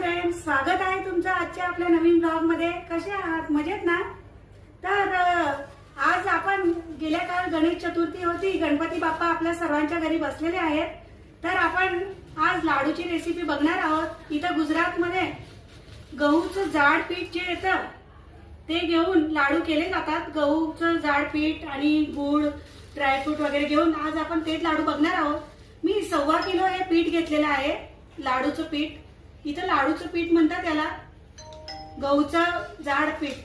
Friends स्वागत आहे तुमचं आजच्या आपल्या नवीन ब्लॉगमध्ये कसे आहात? मजेत ना? तर आज आपण गेल्या काळ गणेश चतुर्थी होती. गणपती बाप्पा आपल्या सर्वांच्या घरी बसलेले आहेत. तर आपण आज लाडूची रेसिपी बघणार आहोत. इथं गुजरातमध्ये गहूचं जाड पीठ जे येतं ते घेऊन लाडू केले जातात. गहूचं जाड पीठ आणि गूळ ड्रायफ्रूट वगैरे घेऊन आज आपण तेच लाडू बघणार आहोत. मी सव्वा किलो हे पीठ घेतलेलं आहे लाडूचं पीठ. इथं लाडूचं पीठ म्हणतात त्याला गहूचं जाड पीठ.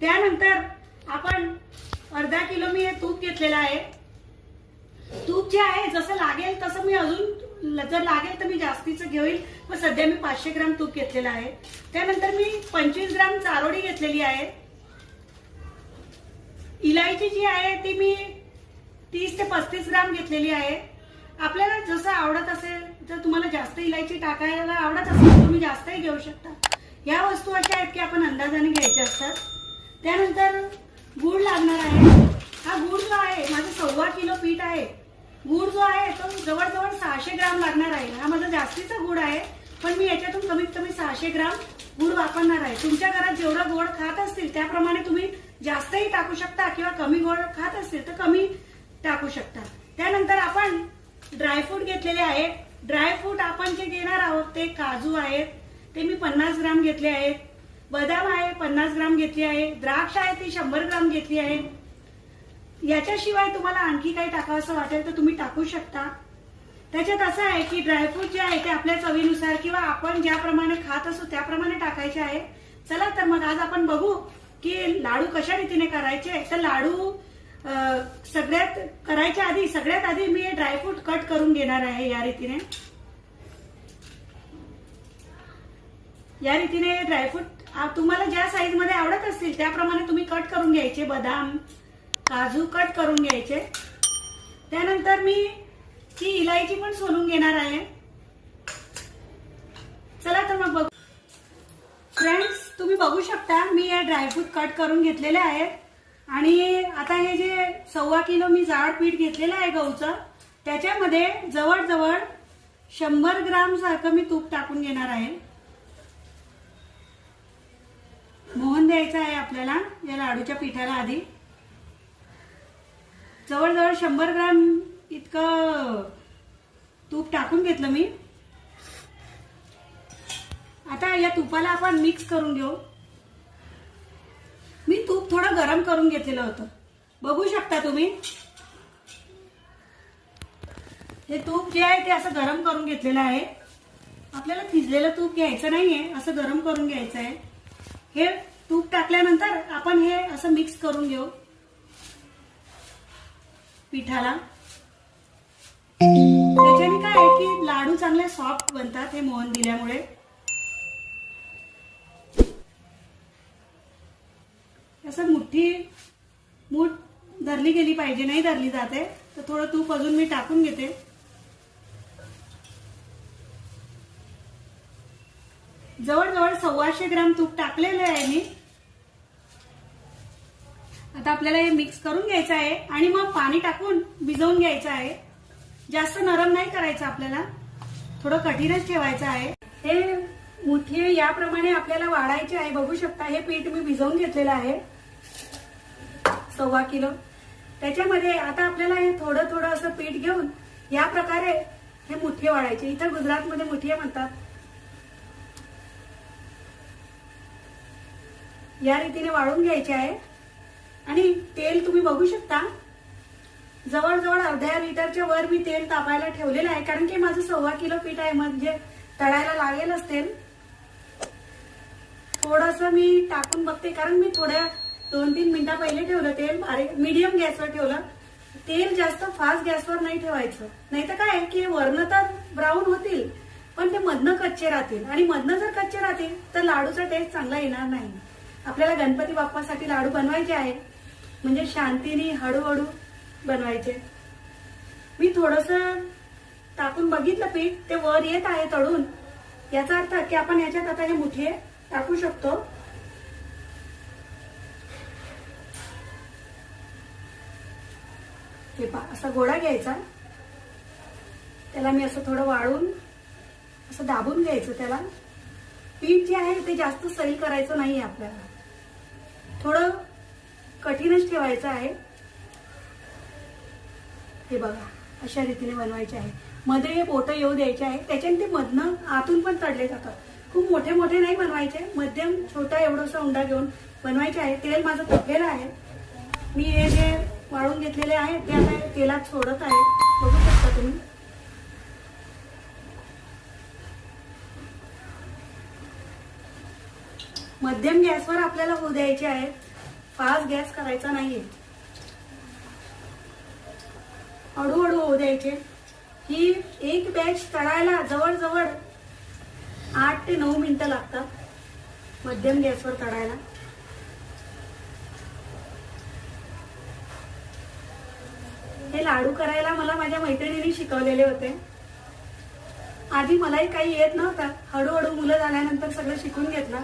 त्यानंतर आपण अर्धा किलो मी हे तूप घेतलेलं आहे. तूप जे आहे जसं लागेल तसं मी अजून जर लागेल तर मी जास्तीचं घेईल. मग सध्या मी पाचशे ग्राम तूप घेतलेलं आहे. त्यानंतर मी पंचवीस ग्राम चारोळी घेतलेली आहे. इलायची जी आहे ती मी तीस ते पस्तीस ग्राम घेतलेली आहे. आपल्याला जसं आवडत असेल जर तुम्हाला जास्त इलायची टाकायला आवडत असेल तर तुम्ही जास्तही घेऊ शकता. या वस्तू अशा आहेत की आपण अंदाजाने घ्यायच्या असतात. त्यानंतर गूळ लागणार आहे. हा गूळ जो आहे माझं सव्वा किलो पीठ आहे. गूळ जो आहे तो जवळजवळ सहाशे ग्राम लागणार आहे. हा माझा जास्तीचा गूळ आहे पण मी याच्यातून कमीत कमी सहाशे ग्राम गूळ वापरणार आहे. तुमच्या घरात जेवढं गोड खात असतील त्याप्रमाणे तुम्ही जास्तही टाकू शकता किंवा कमी गोड खात असतील तर कमी टाकू शकता. त्यानंतर आपण ड्रायफ्रूट घेतलेले आहेत. ड्रायफ्रूट आपण जे घेणार आहोत ते काजू आहेत ते मी पन्नास ग्राम घेतले आहेत बदाम आहे पन्नास ग्राम घेतली आहे द्राक्ष आहे ती शंभर ग्राम घेतली आहे. याच्याशिवाय तुम्हाला आणखी काही टाकावंसं वाटेल तर तुम्ही टाकू शकता. त्याच्यात असं आहे की ड्रायफ्रूट जे आहे ते आपल्या चवीनुसार किंवा आपण ज्याप्रमाणे खात असू त्याप्रमाणे टाकायचे आहे. चला तर मग आज आपण बघू की लाडू कशा रीतीने करायचे. तर लाडू सगळ्यात करायच्या आधी सगळ्यात आधी मी हे ड्रायफ्रूट कट करून घेणार आहे या रीतीने. या रीतीने ड्रायफ्रूट तुम्हाला ज्या साईजमध्ये आवडत असतील त्याप्रमाणे तुम्ही कट करून घ्यायचे. बदाम काजू कट करून घ्यायचे. त्यानंतर मी ही इलायची पण सोलून घेणार आहे. चला तर मग बघू. फ्रेंड्स तुम्ही बघू शकता मी हे ड्रायफ्रूट कट करून घेतलेले आहेत. आणि आता हे जे सव्वा किलो मी जाड पीठ घेतलेलं आहे गहूचं त्याच्यामध्ये जवळजवळ शंभर ग्राम सारखं मी तूप टाकून घेणार आहे. मोहन द्यायचं आहे आपल्याला या लाडूच्या पिठाला आधी. जवळजवळ शंभर ग्राम इतकं तूप टाकून घेतलं मी. आता या तुपाला आपण मिक्स करून घेऊ. तूप थोडं गरम करून घेतलेलं होतं. बघू शकता तुम्ही. हे तूप जे आहे ते असं गरम करून घेतलेलं आहे. आपल्याला भिजलेलं तूप घ्यायचं नाहीये असं गरम करून घ्यायचं आहे. हे तूप टाकल्यानंतर आपण हे असं मिक्स करून घेऊ. पिठाला. त्याच्याने काय आहे की लाडू चांगले सॉफ्ट बनतात हे मोहन दिल्यामुळे. असं मुठ्ठी मूठ धरली गेली पाहिजे. नाही धरली जाते. तर थोडं तूप अजून मी टाकून घेते. जवळजवळ सव्वाशे ग्राम तूप टाकलेलं आहे मी. आता आपल्याला हे मिक्स करून घ्यायचं आहे आणि मग पाणी टाकून भिजवून घ्यायचं आहे. जास्त नरम नाही करायचं आपल्याला. थोडं कठीणच ठेवायचं आहे. हे मुठी याप्रमाणे आपल्याला वाढायचे आहे. बघू शकता हे पीठ मी भिजवून घेतलेलं आहे. सव्वा किलो. त्याच्यामध्ये आता आपल्याला हे थोडं थोडं असं पीठ घेऊन या प्रकारे हे मुठे वाढायचे. इथं गुजरातमध्ये मुठिया म्हणतात. या रीतीने वाळून घ्यायचे आहे. आणि तेल तुम्ही बघू शकता. जवळजवळ अर्ध्या लिटरच्या वर मी तेल तापायला ठेवलेलं आहे. कारण की माझं सव्वा किलो पीठ आहे म्हणजे तळायला लागेलच तेल. थोडस मी टाकून बघते. कारण मी थोड्या दोन तीन मिनिटा पहिले ठेवलं तेल बारीक मिडियम गॅसवर ठेवलं. तेल जास्त फास्ट गॅसवर नाही ठेवायचं. नाही तर काय की वरण तर ब्राऊन होतील पण ते मधनं कच्चे राहतील. आणि मधनं जर कच्चे राहतील तर लाडूचा टेस्ट चांगला येणार नाही. आपल्याला गणपती बाप्पासाठी लाडू बनवायचे आहे. म्हणजे शांतीने हळूहळू बनवायचे. मी थोडस टाकून बघितलं पीठ ते वर येत आहे तळून. याचा अर्थ की आपण याच्यात आता हे मुठे टाकू शकतो. हे पहा असा गोळा घ्यायचा. त्याला मी असं थोडं वाळून असं दाबून घ्यायचं त्याला. पीठ जे आहे ते जास्त सैल करायचं नाही आपल्याला. थोडं कठीणच ठेवायचं आहे. हे बघा अशा रीतीने बनवायचे आहे. मध्ये हे बोटं येऊ द्यायचे आहे. त्याच्याने ते मधनं आतून पण तडले जातात. खूप मोठे मोठे नाही बनवायचे. मध्यम छोटा एवढंसा उंडा घेऊन बनवायचे आहे. तेल माझं तपलेलं आहे. मी हे जे वाळून घेतलेले आहेत ते आता तेलात सोडत आहे बघू शकता तुम्ही. मध्यम गॅसवर आपल्याला होऊ द्यायचे आहेत फास्ट गॅस करायचा नाहीये. हळूहळू होऊ द्यायचे. ही एक बॅच तळायला जवळजवळ आठ ते नऊ मिनिटं लागतात मध्यम गॅसवर तळायला. हे लाडू करायला मला माझ्या मैत्रिणींनी शिकवलेले होते. आधी मलाही काही येत नव्हतं. हळूहळू मुलं झाल्यानंतर सगळं शिकून घेतलं.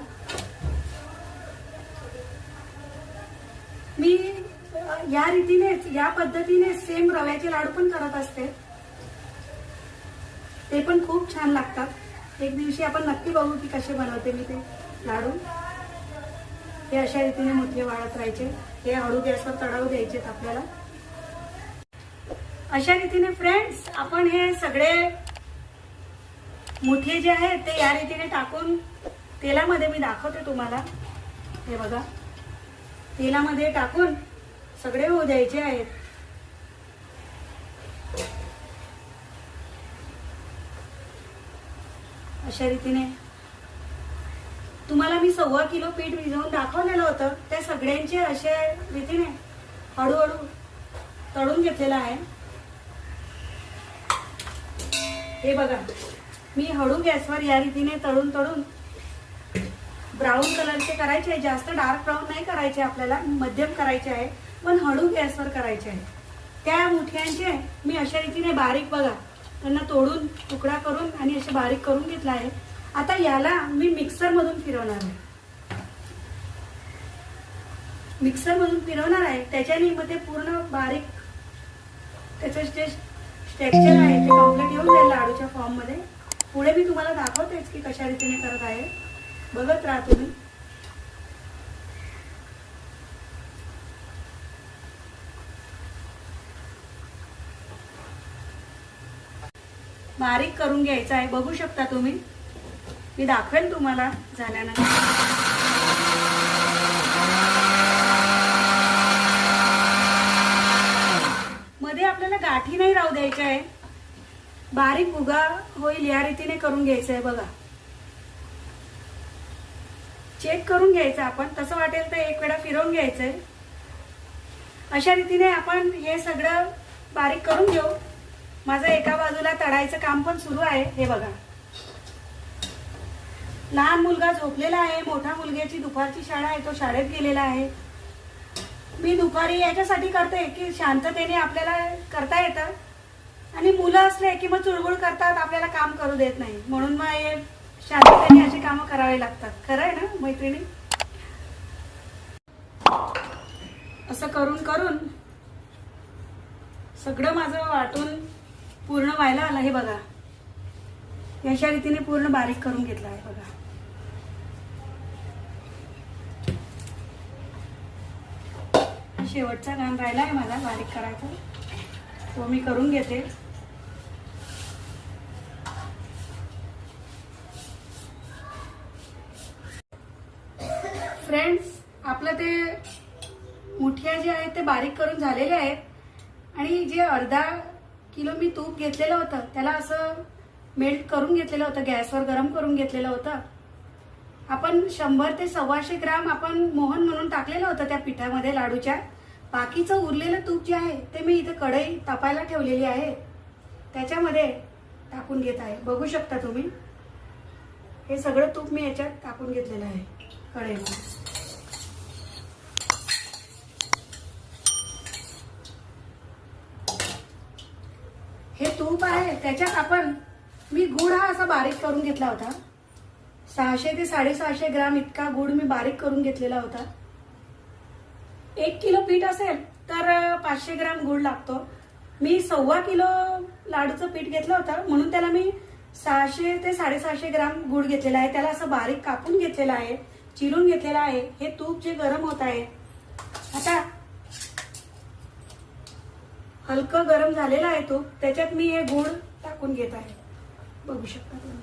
मी या रीतीनेच या पद्धतीने सेम रव्याचे लाडू पण करत असते. ते पण खूप छान लागतात. एक दिवशी आपण नक्की बघू की कसे बनवते मी ते लाडू. हे अशा रीतीने मुतले वाळत राहायचे. हे हळू गॅसवर तळावू द्यायचे आपल्याला. अशा रीतीने फ्रेंड्स आपण हे सगळे मुठे जे आहेत ते या रीतीने टाकून तेलामध्ये मी दाखवते तुम्हाला. हे बघा. तेलामध्ये टाकून सगळे होऊ द्यायचे आहेत. अशा रीतीने. तुम्हाला मी सव्वा किलो पीठ भिजवून दाखवलेलं होतं. त्या सगळ्यांचे अशा रीतीने हळूहळू तळून घेतलेलं आहे. हे बघा मी हळू गॅसवर या रीतीने तळून तळून ब्राऊन कलरचे करायचे आहे. जास्त डार्क ब्राऊन नाही करायचे आपल्याला मध्यम करायचे आहे. पण हळू गॅसवर करायचे आहे. त्या मुठ्यांचे मी अशा रीतीने बारीक बघा. त्यांना तोडून तुकडा करून आणि असे बारीक करून घेतला आहे. आता याला मी मिक्सरमधून फिरवणार आहे. मिक्सरमधून फिरवणार आहे. त्याच्याने मग ते पूर्ण बारीक त्याचं जे टेक्स्चर आहे ते कंप्लीट येऊन जाईल लाडूच्या फॉर्ममध्ये पुढे मी तुम्हाला दाखवतेच की कशा रीतीने करत आहे. बघत राहा तुम्ही. बारीक करून घ्यायचं आहे बघू शकता तुम्ही. मी दाखवेन तुम्हाला झाल्यानंतरमध्ये आपल्याला गाठी नाही राहू द्यायच्या आहे. बारीक उगा होईल या रीतीने करून घ्यायचं आहे बघा. चेक करून घ्यायचं आपण. तसं वाटेल तर एक वेळा फिरवून घ्यायचंय. अशा रीतीने आपण हे सगळं बारीक करून घेऊ. माझं एका बाजूला तळायचं काम पण सुरू आहे हे बघा. लहान मुलगा झोपलेला आहे मोठ्या मुलग्याची दुपारची शाळा आहे तो शाळेत गेलेला आहे. मी दुपारी याच्यासाठी करते की शांततेने आपल्याला करता येतं. आणि मुलं असले की मग चुळबुळ करतात आपल्याला काम करू देत नाही. म्हणून मग हे शांततेने अशी कामं करावी लागतात. खरं आहे ना मैत्रिणी? असं करून करून सगळं माझं वाटून पूर्ण व्हायला आलं हे बघा. याच्या रीतीने पूर्ण बारीक करून घेतलं आहे बघा. शेवटचा घाण राहिला आहे मला बारीक करायचा. तो हो, मी करून घेते. फ्रेंड्स आपलं ते मुठिया जे आहेत ते बारीक करून झालेले आहेत. आणि जे अर्धा किलो मी तूप घेतलेलं होतं त्याला असं मेल्ट करून घेतलेलं होतं गॅसवर गरम करून घेतलेलं होतं. आपण शंभर ते सव्वाशे ग्राम आपण मोहन म्हणून टाकलेलं होतं त्या पिठामध्ये लाडूच्या. बाकीचं उरलेलं तूप जे आहे ते मी इथे कढई तापायला ठेवलेली आहे. त्याच्यामध्ये टाकून घेत आहे. बघू शकता तुम्ही? हे सगळं तूप मी याच्यात टाकून घेतलेलं आहे कढईमध्ये. हे तूप आहे त्याच्यात आपण मी गुड हा असा बारीक करून घेतला होता. सहाशे ते साडेसहाशे ग्राम इतका गुड मी बारीक करून घेतलेला होता. एक किलो पीठ असेल तर पाचशे ग्राम गुळ लागतो. मी सव्वा किलो लाडूचं पीठ घेतलं होतं. म्हणून त्याला मी सहाशे ते साडेसहाशे ग्राम गुळ घेतलेला आहे. त्याला असं बारीक कापून घेतलेलं आहे. चिरून घेतलेलं आहे. हे तूप जे गरम होत आहे. आता हलकं गरम झालेलं आहे तूप. त्याच्यात मी हे गुळ टाकून घेत आहे. बघू शकता तुम्ही.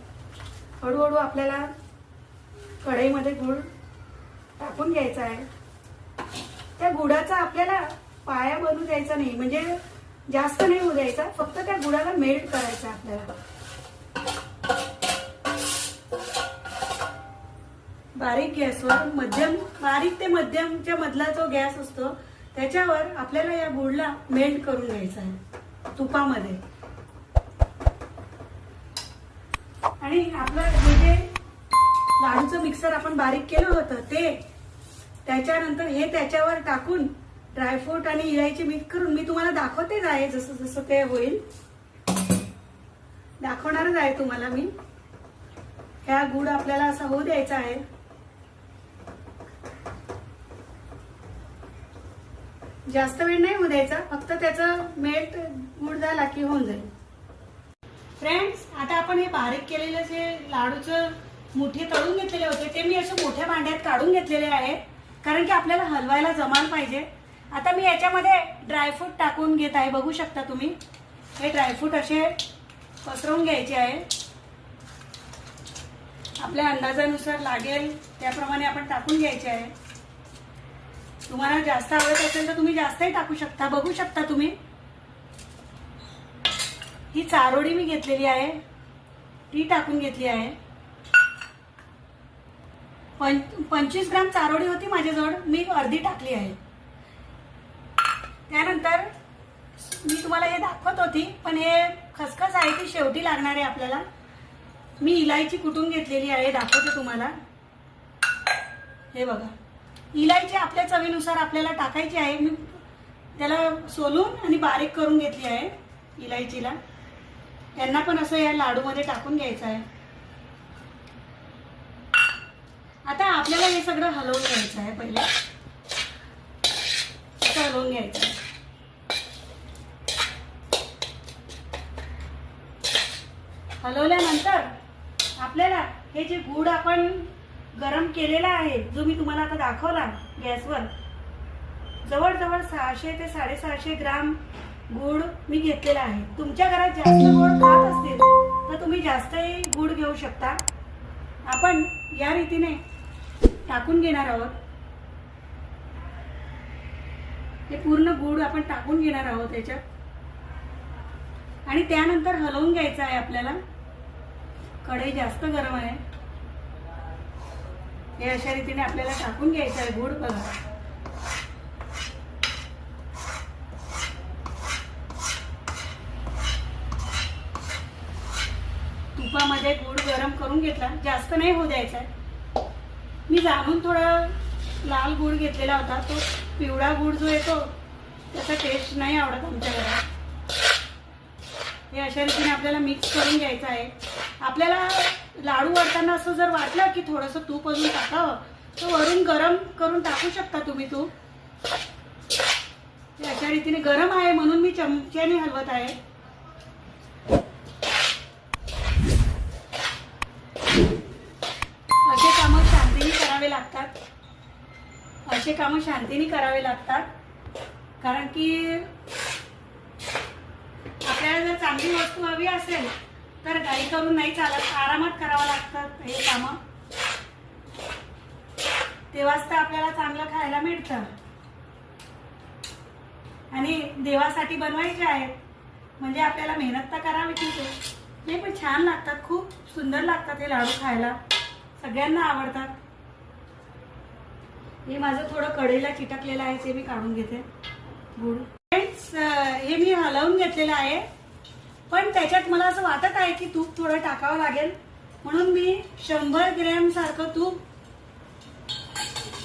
हळूहळू आपल्याला कढईमध्ये गुळ टाकून घ्यायचा आहे. त्या गुडाचा आपल्याला पाया बनू द्यायचा नाही. म्हणजे जास्त नाही होऊ द्यायचा. फक्त त्या गुडाला मेल्ट करायचा आपल्याला. बारीक गॅसवर मध्यम बारीक ते मध्यमच्या मधला जो गॅस असतो त्याच्यावर आपल्याला या गुडला मेल्ट करून घ्यायचा आहे. तुपामध्ये. आणि आपलं हे जे लाडूचं मिक्सर आपण बारीक केलं होतं ते त्याच्यानंतर हे त्याच्यावर टाकून ड्रायफ्रूट आणि इलायची मिक्स करून मी तुम्हाला दाखवतेच आहे जसं जसं ते होईल. दाखवणारच आहे तुम्हाला मी. ह्या गुड आपल्याला असा होऊ द्यायचा आहे. जास्त वेळ नाही होऊ द्यायचा फक्त त्याचं मेल्ट गुड झाला की होऊन जाईल. फ्रेंड्स आता आपण हे बारीक केलेलं जे लाडूचं मुठे तळून घेतलेले होते ते मी असे मोठ्या भांड्यात काढून घेतलेले आहेत कारण की आपल्याला हलवायला जमायला पाहिजे. आता मी याच्यामध्ये ड्रायफ्रूट टाकून घेत आहे. बघू शकता तुम्ही. हे ड्रायफ्रूट असे पसरवून घ्यायचे आहे. आपल्या अंदाजानुसार लागेल. त्याप्रमाणे आपण टाकून घ्यायचे आहे. तुम्हाला जास्त आवडत असेल तर तुम्ही जास्तही टाकू शकता. बघू शकता तुम्ही. ही चारोळी मी घेतलेली आहे. ती टाकून घेतली आहे. पंच पंचवीस ग्राम चारोळी होती माझ्याजवळ. मी अर्धी टाकली आहे. त्यानंतर मी तुम्हाला हे दाखवत होती पण हे खसखस आहे ती शेवटी लागणार आहे आपल्याला. मी इलायची कुटून घेतलेली आहे दाखवते तुम्हाला. हे बघा. इलायची आपल्या चवीनुसार आपल्याला टाकायची आहे. मी त्याला सोलून आणि बारीक करून घेतली आहे इलायचीला. यांना पण असं या लाडूमध्ये टाकून घ्यायचं आहे आता आपल्याला हे सगळं हलवून घ्यायचं आहे पहिले. हलवून घ्यायचं आहे. हलवल्यानंतर आपल्याला हे जे गुड आपण गरम केलेला आहे जो मी तुम्हाला आता दाखवला गॅसवर जवळजवळ सहाशे ते साडेसहाशे ग्राम गुड मी घेतलेला आहे. तुमच्या घरात जास्त गोड खात असतील तर तुम्ही जास्तही गुड घेऊ शकता. आपण या रीतीने टाकून घेणार आहोत. हे पूर्ण गुड आपण टाकून घेणार आहोत याच्यात. आणि त्यानंतर हलवून घ्यायचं आहे आपल्याला. कढई जास्त गरम आहे. हे अशा रीतीने आपल्याला टाकून घ्यायचं आहे गुड बघा तुपामध्ये गुड गरम करून घेतला. जास्त नाही होऊ द्यायचा आहे. मी जाणून थोडा लाल गुळ घेतलेला होता. तो पिवळा गुळ जो येतो त्याचा टेस्ट नाही आवडत आमच्या घरात. हे अशा रीतीने आपल्याला मिक्स करून घ्यायचं आहे. आपल्याला लाडू वाढताना असं जर वाटलं की थोडंसं तूप अजून टाकावं तर वरून गरम करून टाकू शकता तुम्ही तूप. हे अशा रीतीने गरम आहे म्हणून मी चमच्याने हलवत आहे. असे कामं शांतीने करावे लागतात. कारण की आपल्याला जर चांगली वस्तू हवी असेल तर गाई करून नाही चालत आरामात करावं लागतात हे कामं. तेव्हाच तर आपल्याला चांगलं खायला मिळतं. आणि देवासाठी बनवायचे आहेत म्हणजे आपल्याला मेहनत तर करावी आहे नाही पण छान लागतात खूप सुंदर लागतात हे लाडू खायला. सगळ्यांना आवडतात. हे माझं थोडं कढईला चिटकलेलं आहे ते मी काढून घेते. गुड हे मी हलवून घेतलेलं आहे. पण त्याच्यात मला असं वाटत आहे की तूप थोडं टाकावं लागेल. म्हणून मी शंभर ग्रॅम सारखं तूप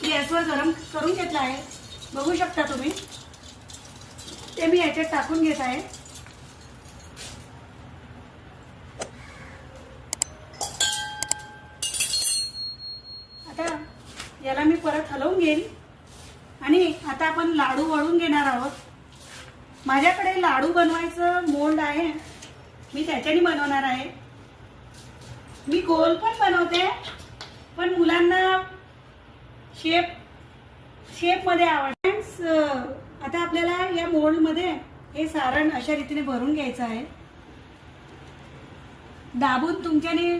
गॅसवर गरम करून घेतलं आहे. बघू शकता तुम्ही. ते मी याच्यात टाकून घेत आहे आता याला मी परत हलवून घेईन. आणि आता आपण लाडू वळून घेणार आहोत. माझ्याकडे लाडू बनवायचं मोल्ड आहे. मी त्याच्याने बनवणार आहे. मी गोल पण बनवते पण मुलांना शेप शेपमध्ये आवडते. आता आपल्याला या मोल्डमध्ये हे सारण अशा रीतीने भरून घ्यायचं आहे. दाबून तुमच्याने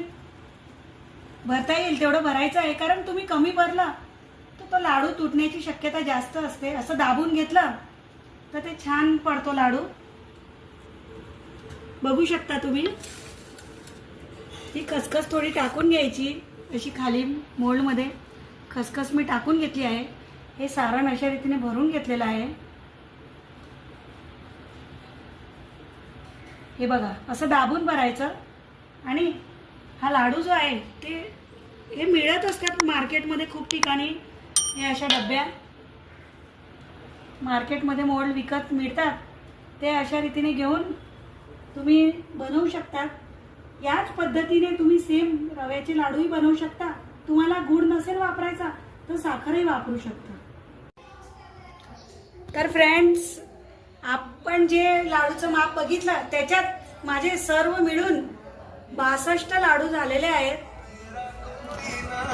भरता येईल तेवढं भरायचं आहे. कारण तुम्ही कमी भरला तर तो लाडू तुटण्याची शक्यता जास्त असते. असं दाबून घेतलं तर ते छान पडतो लाडू. बघू शकता तुम्ही. ही खसखस थोडी टाकून घ्यायची अशी खाली मोल्डमध्ये. खसखस मी टाकून घेतली आहे. हे सारण अशा रीतीने भरून घेतलेलं आहे. हे बघा असं दाबून भरायचं. आणि हा लाडू जो आहे ते हे मिळत असतात मार्केटमध्ये खूप ठिकाणी हे अशा डब्या. मार्केटमध्ये मोल्ड विकत मिळतात. ते अशा रीतीने घेऊन तुम्ही बनवू शकता. याच पद्धतीने तुम्ही सेम रव्याचे लाडूही बनवू शकता. तुम्हाला गुड नसेल वापरायचा तर साखरही वापरू शकता. तर फ्रेंड्स आपण जे लाडूचं माप बघितलं त्याच्यात माझे सर्व मिळून बासष्ट लाडू झालेले आहेत.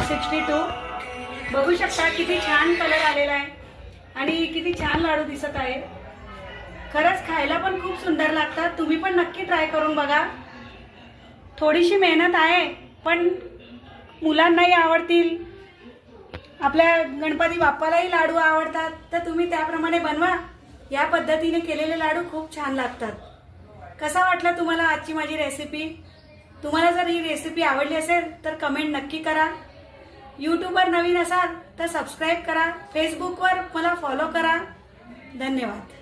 Sixty two. बघू शकता किती छान कलर आलेला आहे. आणि किती छान लाडू दिसत आहे. खरंच खायला पण खूप सुंदर लागतात. तुम्ही पण नक्की ट्राय करून बघा. थोडीशी मेहनत आहे पण मुलांनाही आवडतील. आपल्या गणपती बाप्पालाही लाडू आवडतात. तर तुम्ही त्याप्रमाणे बनवा. या पद्धतीने केलेले लाडू खूप छान लागतात. कसा वाटला तुम्हाला आजची माझी रेसिपी तुम्हाला जर ही रेसिपी आवडली असेल तर कमेंट नक्की करा. यूट्यूबवर नवीन असाल तर सबस्क्राईब करा. फेसबुकवर मला फॉलो करा. धन्यवाद.